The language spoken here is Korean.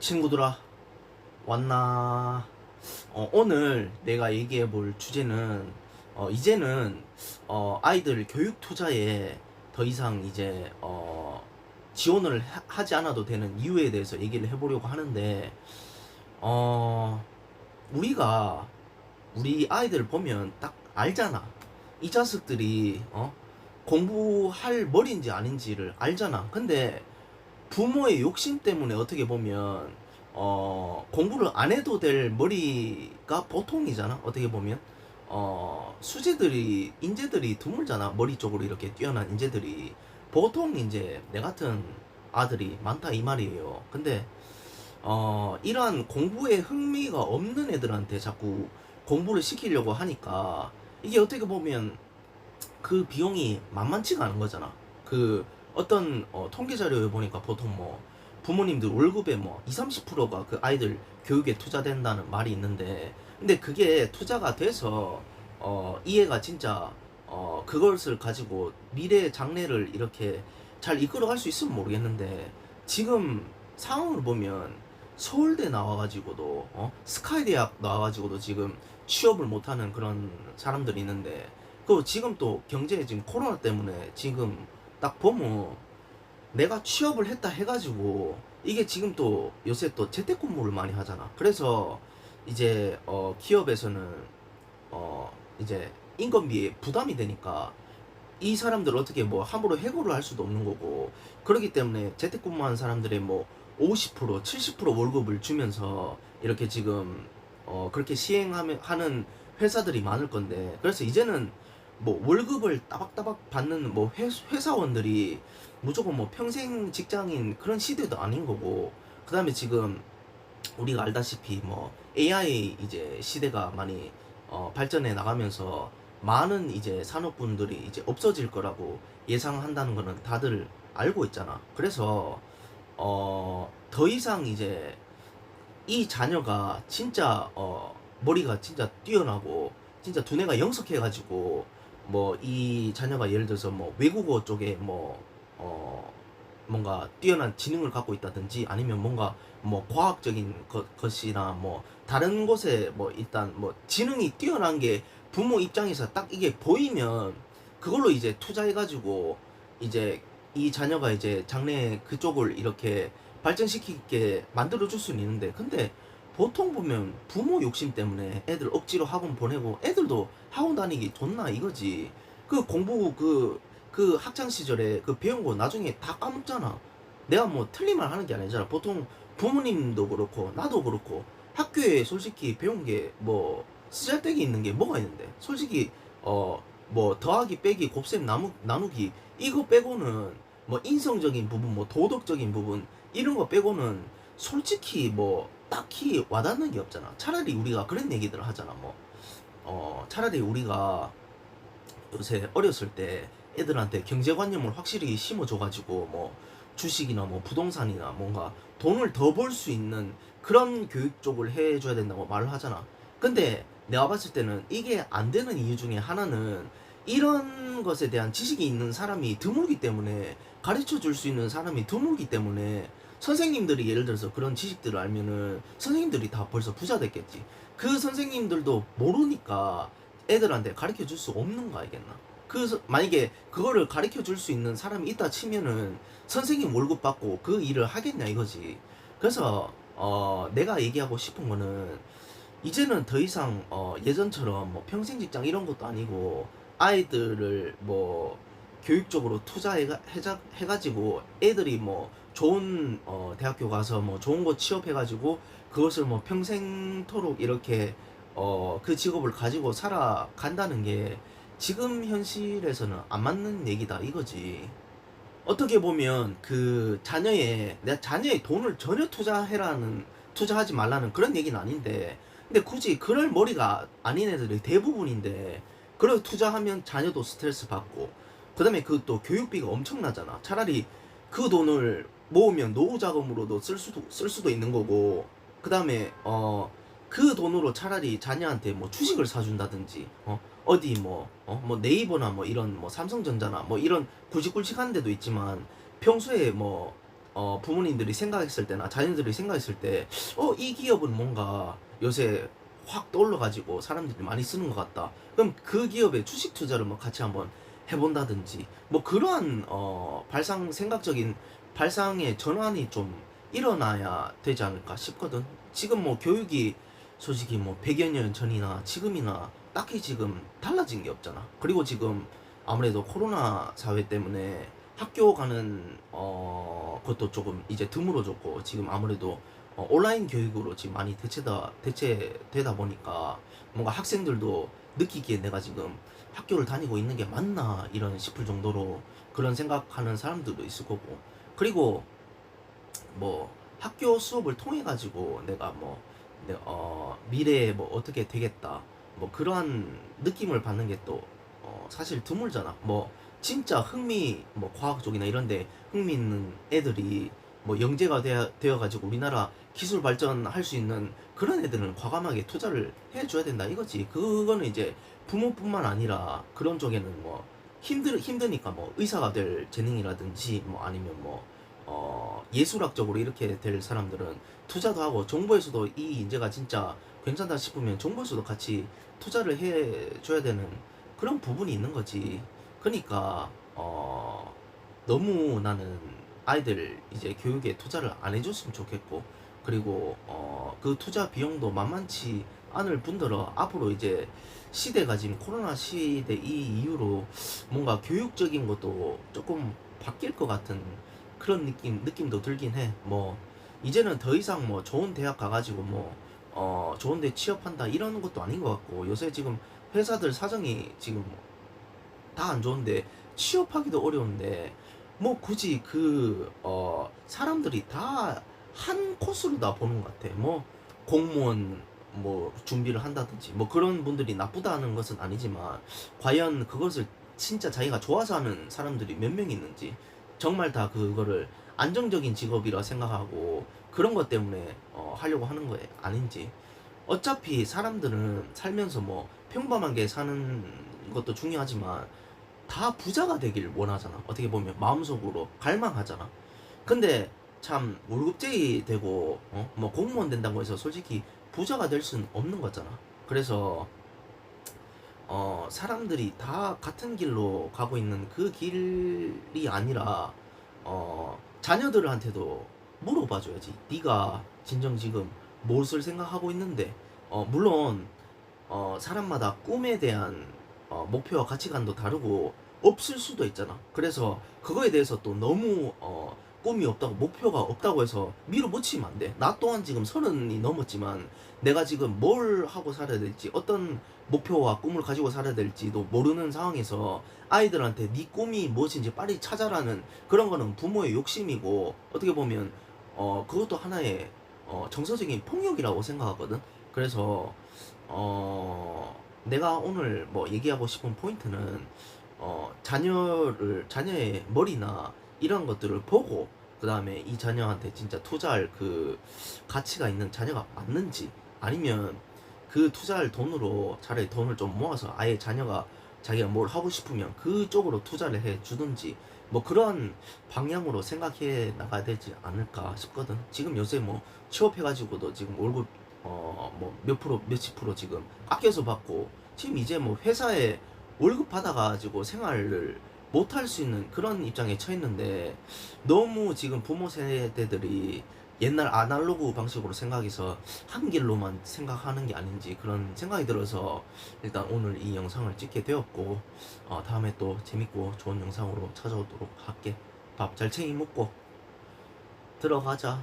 친구들아 왔나 어, 오늘 내가 얘기해 볼 주제는 어, 이제는 어, 아이들 교육 투자에 더 이상 이제 어, 지원을 하- 하지 않아도 되는 이유에 대해서 얘기를 해보려고 하는데 어, 우리가 우리 아이들 보면 딱 알잖아 이 자식들이 어? 공부할 머리인지 아닌지를 알잖아 근데 부모의 욕심 때문에 어떻게 보면 어 공부를 안 해도 될 머리가 보통이잖아 어떻게 보면. 어 수재들이 인재들이 드물잖아 머리 쪽으로 이렇게 뛰어난 인재들이. 보통 이제 내 같은 아들이 많다 이 말이에요. 근데 어 이러한 공부에 흥미가 없는 애들한테 자꾸 공부를 시키려고 하니까 이게 어떻게 보면 그 비용이 만만치가 않은 거잖아. 그 어떤 어, 통계 자료에 보니까 보통 뭐 부모님들 월급의 뭐 20, 30%가 그 아이들 교육에 투자된다는 말이 있는데 근데 그게 투자가 돼서 어 이해가 진짜 어 그것을 가지고 미래 장래를 이렇게 잘 이끌어갈 수 있으면 모르겠는데 지금 상황을 보면 서울대 나와가지고도 어 스카이 대학 나와가지고도 지금 취업을 못하는 그런 사람들이 있는데 그 지금 또 경제 지금 코로나 때문에 지금 딱 보면 내가 취업을 했다 해가지고 이게 지금 또 요새 또 재택근무를 많이 하잖아. 그래서 이제 어 기업에서는 어 이제 인건비에 부담이 되니까 이 사람들 어떻게 뭐 함부로 해고를 할 수도 없는 거고 그렇기 때문에 재택근무하는 사람들의 뭐 50% 70% 월급을 주면서 이렇게 지금 어 그렇게 시행하면 하는 회사들이 많을 건데 그래서 이제는 뭐 월급을 따박따박 받는 뭐 회, 회사원들이 무조건 뭐 평생 직장인 그런 시대도 아닌 거고 그 다음에 지금 우리가 알다시피 뭐 AI 이제 시대가 많이 어, 발전해 나가면서 많은 이제 산업분들이 이제 없어질 거라고 예상한다는 거는 다들 알고 있잖아. 그래서 어, 더 이상 이제 이 자녀가 진짜 어, 머리가 진짜 뛰어나고 진짜 두뇌가 영석해가지고 뭐 이 자녀가 예를 들어서 뭐 외국어 쪽에 뭐 어 뭔가 뛰어난 지능을 갖고 있다든지 아니면 뭔가 뭐 과학적인 것, 것이나 뭐 다른 곳에 뭐 일단 뭐 지능이 뛰어난 게 부모 입장에서 딱 이게 보이면 그걸로 이제 투자해가지고 이제 이 자녀가 이제 장래 그쪽을 이렇게 발전시키게 만들어줄 수는 있는데 근데 보통 보면 부모 욕심 때문에 애들 억지로 학원 보내고 애들도 학원 다니기 좋나 이거지. 그 공부 그, 그 학창 시절에 그 배운 거 나중에 다 까먹잖아. 내가 뭐 틀린 말 하는 게 아니잖아. 보통 부모님도 그렇고 나도 그렇고 학교에 솔직히 배운 게 뭐 쓰잘데기 있는 게 뭐가 있는데? 솔직히 어 뭐 더하기 빼기 곱셈 나누, 나누기 이거 빼고는 뭐 인성적인 부분 뭐 도덕적인 부분 이런 거 빼고는 솔직히 뭐 딱히 와닿는 게 없잖아. 차라리 우리가 그런 얘기들을 하잖아. 뭐, 어, 차라리 우리가 요새 어렸을 때 애들한테 경제관념을 확실히 심어줘가지고 뭐 주식이나 뭐 부동산이나 뭔가 돈을 더 벌 수 있는 그런 교육 쪽을 해줘야 된다고 말을 하잖아. 근데 내가 봤을 때는 이게 안 되는 이유 중에 하나는 이런 것에 대한 지식이 있는 사람이 드물기 때문에 가르쳐 줄 수 있는 사람이 드물기 때문에 선생님들이 예를 들어서 그런 지식들을 알면은 선생님들이 다 벌써 부자 됐겠지. 그 선생님들도 모르니까 애들한테 가르쳐 줄 수 없는 거 알겠나? 그 서- 만약에 그거를 가르쳐 줄 수 있는 사람이 있다 치면은 선생님 월급 받고 그 일을 하겠냐 이거지. 그래서 어 내가 얘기하고 싶은 거는 이제는 더 이상 어 예전처럼 뭐 평생 직장 이런 것도 아니고 아이들을 뭐 교육적으로 투자해 해가지고 애들이 뭐 좋은 어 대학교 가서 뭐 좋은 곳 취업해가지고 그것을 뭐 평생토록 이렇게 어 그 직업을 가지고 살아간다는 게 지금 현실에서는 안 맞는 얘기다 이거지. 어떻게 보면 그 자녀의 내 자녀의 돈을 전혀 투자해라는 투자하지 말라는 그런 얘기는 아닌데 근데 굳이 그럴 머리가 아닌 애들이 대부분인데 그걸 투자하면 자녀도 스트레스 받고 그 다음에 그 또 교육비가 엄청나잖아 차라리 그 돈을 모으면 노후 자금으로도 쓸 수도 쓸 수도 있는 거고 그 다음에 어 그 돈으로 차라리 자녀한테 뭐 주식을 사준다든지 어 어디 뭐, 어, 뭐 네이버나 뭐 이런 뭐 삼성전자나 뭐 이런 굵직굵직한 데도 있지만 평소에 뭐 어, 부모님들이 생각했을 때나 자녀들이 생각했을 때 어 이 기업은 뭔가 요새 확 떠올라가지고 사람들이 많이 쓰는 것 같다. 그럼 그 기업에 주식 투자를 뭐 같이 한번 해본다든지 뭐 그러한 어 발상 생각적인 발상의 전환이 좀 일어나야 되지 않을까 싶거든. 지금 뭐 교육이 솔직히 뭐 100여 년 전이나 지금이나 딱히 지금 달라진 게 없잖아. 그리고 지금 아무래도 코로나 사회 때문에 학교 가는 어 것도 조금 이제 드물어졌고 지금 아무래도 어, 온라인 교육으로 지금 많이 대체다 대체되다 보니까 뭔가 학생들도 느끼기에 내가 지금 학교를 다니고 있는 게 맞나 이런 싶을 정도로 그런 생각하는 사람들도 있을 거고. 그리고 뭐 학교 수업을 통해 가지고 내가 뭐 내- 어, 미래에 뭐 어떻게 되겠다. 뭐 그러한 느낌을 받는 게또 어, 사실 드물잖아. 뭐 진짜 흥미 뭐 과학 쪽이나 이런데 흥미 있는 애들이 뭐 영재가 되어, 가지고 우리나라 기술 발전할 수 있는 그런 애들은 과감하게 투자를 해줘야 된다 이거지 그거는 이제 부모뿐만 아니라 그런 쪽에는 뭐 힘들 힘드니까 뭐 의사가 될 재능이라든지 뭐 아니면 뭐 어, 예술학적으로 이렇게 될 사람들은 투자도 하고 정부에서도 이 인재가 진짜 괜찮다 싶으면 정부에서도 같이 투자를 해줘야 되는 그런 부분이 있는 거지. 그러니까 어, 너무 나는 아이들 이제 교육에 투자를 안 해줬으면 좋겠고 그리고 어, 그 투자 비용도 만만치 않을 뿐더러 앞으로 이제 시대가 지금 코로나 시대 이 이후로 뭔가 교육적인 것도 조금 바뀔 것 같은 그런 느낌 느낌도 들긴 해. 뭐 이제는 더 이상 뭐 좋은 대학 가가지고 뭐 어 좋은데 취업한다 이런 것도 아닌 것 같고 요새 지금 회사들 사정이 지금 다 안 좋은데 취업하기도 어려운데 뭐 굳이 그 어 사람들이 다 한 코스로 다 보는 것 같아. 뭐 공무원 뭐 준비를 한다든지 뭐 그런 분들이 나쁘다는 것은 아니지만 과연 그것을 진짜 자기가 좋아서 하는 사람들이 몇 명 있는지 정말 다 그거를 안정적인 직업이라 생각하고 그런 것 때문에 어, 하려고 하는 거에 아닌지 어차피 사람들은 살면서 뭐 평범하게 사는 것도 중요하지만 다 부자가 되길 원하잖아 어떻게 보면 마음속으로 갈망하잖아 근데 참 월급쟁이 되고 어? 뭐 공무원 된다고 해서 솔직히 부자가 될 수는 없는 거잖아 그래서 어, 사람들이 다 같은 길로 가고 있는 그 길이 아니라 어, 자녀들한테도 물어봐 줘야지. 네가 진정 지금 무엇을 생각하고 있는데 어, 물론 어, 사람마다 꿈에 대한 어, 목표와 가치관도 다르고 없을 수도 있잖아. 그래서 그거에 대해서 또 너무 어, 꿈이 없다고 목표가 없다고 해서 밀어붙이면 안 돼. 나 또한 지금 서른이 넘었지만 내가 지금 뭘 하고 살아야 될지 어떤 목표와 꿈을 가지고 살아야 될지도 모르는 상황에서 아이들한테 네 꿈이 무엇인지 빨리 찾아라는 그런 거는 부모의 욕심이고 어떻게 보면 어 그것도 하나의 어 정서적인 폭력이라고 생각하거든. 그래서 어 내가 오늘 뭐 얘기하고 싶은 포인트는 어 자녀를 자녀의 머리나 이런 것들을 보고 그 다음에 이 자녀한테 진짜 투자할 그 가치가 있는 자녀가 맞는지 아니면 그 투자할 돈으로 차라리 돈을 좀 모아서 아예 자녀가 자기가 뭘 하고 싶으면 그쪽으로 투자를 해 주든지 뭐 그런 방향으로 생각해 나가야 되지 않을까 싶거든. 지금 요새 뭐 취업해가지고도 지금 월급 어 뭐 몇 프로 몇십 프로 지금 아껴서 받고 지금 이제 뭐 회사에 월급 받아가지고 생활을 못 할 수 있는 그런 입장에 처했는데 너무 지금 부모 세대들이 옛날 아날로그 방식으로 생각해서 한 길로만 생각하는 게 아닌지 그런 생각이 들어서 일단 오늘 이 영상을 찍게 되었고 어, 다음에 또 재밌고 좋은 영상으로 찾아오도록 할게. 밥 잘 챙겨 먹고 들어가자